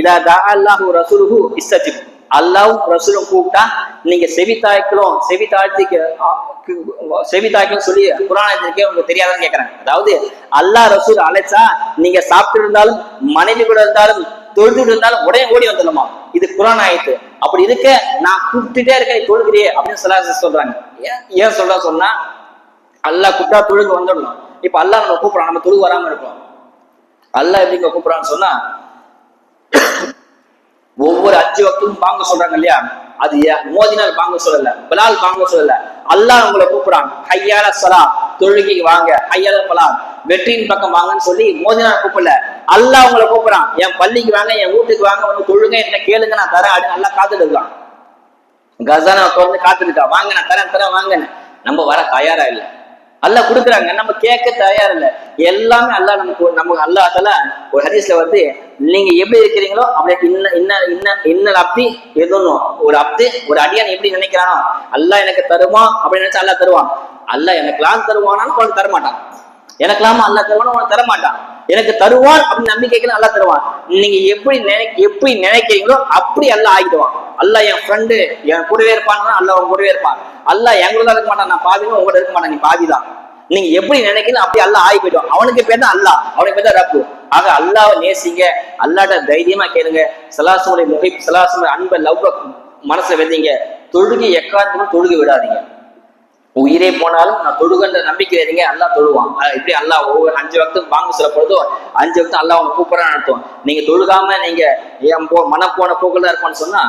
இதா தா அல்லாஹு ரசூலுஹு இஸ்தஜிப் அல்லாஹ்வும் ரசூலும் கூப்பிட்டா நீங்க செவி தாய்க்கலும் செவி தாழ்த்தி செவி தாய்க்கலும் சொல்லி குரானத்திற்கே உங்களுக்கு தெரியாதுன்னு கேட்கறாங்க அதாவது அல்லாஹ் ரசூல் அழைச்சா நீங்க சாப்பிட்டு இருந்தாலும் மனைவி கூட இருந்தாலும் தொழுதுட்டு இருந்தாலும் உடனே ஓடி வந்துடணுமா? இது குரான் ஆயிட்டு அப்படி இருக்க நான் கூப்பிட்டுட்டே இருக்கேன் தொழுகிறியே அப்படின்னு சொல்ல சொல்றாங்க. ஏன் ஏன் சொல்ற சொன்னா அல்லாஹ் கூப்பிட்டா தொழுகு வந்துடணும். இப்ப அல்லாஹ் நம்ம கூப்பிடுறான் நம்ம தொழுகு வராம இருக்கோம். அல்லாஹ் எப்படி கூப்பிடுறான்னு சொன்னா ஒவ்வொரு அஞ்சு வக்தும் பாங்க சொல்றாங்க இல்லையா? அது மோதினால் பாங்க சொல்லல பிலால் பாங்க சொல்லல. அல்லாஹ் உங்களை கூப்பிடுறான். ஹையால சலா தொழுகைக்கு வாங்க ஹையால பலான் வெற்றியின் பக்கம் வாங்கன்னு சொல்லி மோதினால் கூப்பிடல. அல்லாஹ் உங்களை கூப்பிடுறான். என் பள்ளிக்கு வாங்க என் வீட்டுக்கு வாங்க வந்து தொழுங்க என்ன கேளுங்க நான் தரேன் அப்படின்னு நல்லா காத்துட்டு இருக்கான் கசானா திறந்து காத்துருக்கா வாங்க நான் தரேன் தரேன் வாங்கினேன். நம்ம வர தயாரா இல்லை. அல்ல கொடுக்குறாங்க. நம்ம கேட்க தயார் இல்ல. எல்லாமே அல்லாஹ் நமக்கு நமக்கு அல்லாஹ் தால ஒரு ஹதீஸ்ல வந்து நீங்க எப்படி இருக்கிறீங்களோ அப்படி இன்ன இன்ன இன்ன இன்னல் அப்தி எதுவும் ஒரு அப்து ஒரு அடியான் எப்படி நினைக்கிறானோ அல்லாஹ் எனக்கு தருவான் அப்படின்னு நினைச்சா அல்லா தருவான். அல்லாஹ் எனக்கெல்லாம் தருவானாலும் உனக்கு தரமாட்டான். எனக்கெல்லாம் அல்லா தருவானா உனக்கு தரமாட்டான். எனக்கு தருவான் அப்படின்னு நம்பிக்கைக்கு நல்லா தருவான். நீங்க எப்படி நினை எப்படி நினைக்கிறீங்களோ அப்படி அல்லாஹ் ஆகிடுவான் அல்லா என் ஃப்ரெண்டு என் கூடவே இருப்பான்னா அல்ல உன் கூடவே இருப்பான். அல்லா என் கூட தான் இருக்க மாட்டான் நான் பாதினா உங்கள்கிட்ட இருக்க மாட்டேன் நீ பாதிதான். நீங்க எப்படி நினைக்கிறீங்க அப்படி அல்ல ஆகி போயிடுவான். அவனுக்கு பேர் தான் அல்லா அவனுக்கு பேர் தான் ரப்பு. ஆக அல்லாவை நேசிங்க. அல்லாட்ட தைரியமா கேளுங்க. சலாசுமுடைய முகை சலாசுமுடைய அன்பை லவ் மனசுல வெந்தீங்க தொழுகை எக்காரணமும் தொழுகை விடாதீங்க. உயிரே போனாலும் நான் தொழுகன்ற நம்பிக்கை இருங்க அல்லா தொழுவான். அஹ் இப்படி அல்லாஹ் ஒவ்வொரு அஞ்சு வக்தும் வாங்க சொல்ல பொழுதோ அஞ்சு வக்தும் அல்லாஹ் உங்க கூப்பிடறான் நடத்தும் நீங்க தொழுகாம நீங்க என் போ மனம் போன போக்குல தான் இருப்பான்னு சொன்னா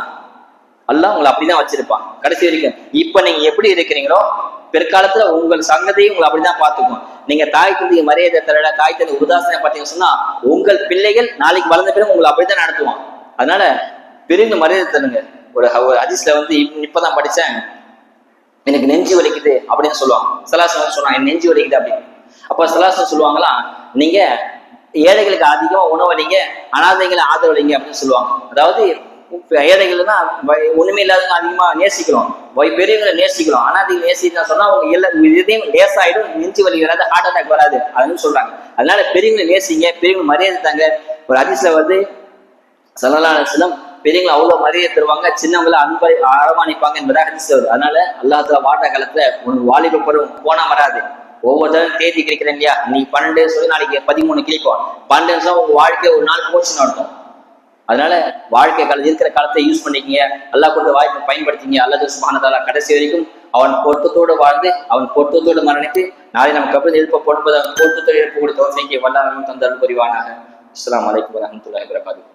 அல்லாஹ் உங்களை அப்படிதான் வச்சிருப்பான். கடைசி வரைக்கும். இப்ப நீங்க எப்படி இருக்கிறீங்களோ பிற்காலத்துல உங்கள் சங்கதியும் உங்களை அப்படிதான் பாத்துக்கும் நீங்க தாய் தந்தைய மரியாதை தரல தாய் தந்தை உதாசனை பார்த்தீங்கன்னு சொன்னா உங்கள் பிள்ளைகள் நாளைக்கு வளர்ந்த பிறகு உங்களை அப்படிதான் நடத்துவான். அதனால பிரிந்து மரியாதை தருங்க. ஒரு ஒரு வந்து இப்ப- இப்பதான் படிச்சேன். எனக்கு நெஞ்சு வலிக்குது அப்படின்னு சொல்லுவாங்க. சலாசனம் சொன்னாங்க எனக்கு நெஞ்சு வலிக்குது அப்படின்னு. அப்ப சலாசனம் சொல்லுவாங்களா நீங்க ஏழைகளுக்கு அதிகமா உணவளிங்க அனாதைகளை ஆதரவளிங்க அப்படின்னு சொல்லுவாங்க. அதாவது இப்ப ஒண்ணுமே இல்லாதவங்க அதிகமா நேசிக்கிறோம். வை பெரியவங்களை நேசிக்கிறோம். ஆனா அனாதைகள் நேசிக்கிறோம் சொன்னா அவங்க எல்லா இதயம் லேசாயிடும் நெஞ்சு வலி வராது ஹார்ட் அட்டாக் வராது அதுன்னு சொல்றாங்க. அதனால பெரியவங்களை நேசிங்க பெரியவங்க மரியாதை தாங்க. ஒரு அதிசல வந்து சல்லல்லாஹு பெரியவங்களை அவ்வளவு மரியாதை தருவாங்க சின்னவங்களை அன்பை அரவணைப்பாங்க என்பதாக ஹதீஸ் வருது. அதனால அல்லாத்துல வாட்ட காலத்துல உனக்கு வாலிப பருவம் போனா வராது. ஒவ்வொருத்தரும் தேதி கிடைக்கிறேன் இல்லையா? நீ பன்னெண்டு சொல்லி நாளைக்கு பதிமூணு கிளிப்போம் பன்னெண்டு வருஷம் உங்க வாழ்க்கை ஒரு நாள் போச்சு நடத்தும் அதனால வாழ்க்கை காலம் இருக்கிற காலத்தை யூஸ் பண்ணிக்கிங்க. அல்லா கொடுத்த வாய்ப்பை பயன்படுத்திங்க அல்லாஹ் சுபானதாலா கடைசி வரைக்கும் அவன் பொருத்தத்தோடு வாழ்ந்து அவன் பொருத்தத்தோடு மரணித்து நாளை நம்ம கப்பல் எழுப்ப போடும்போது அவன் பொருத்தத்தோடு எழுப்பக்கூடிய தோசைக்கு வல்லாமல் தந்தல் புரிவானாக. இஸ்லாம் அலைக்கும் வரஹ்மத்துல்லாஹி வபரகாத்துஹு.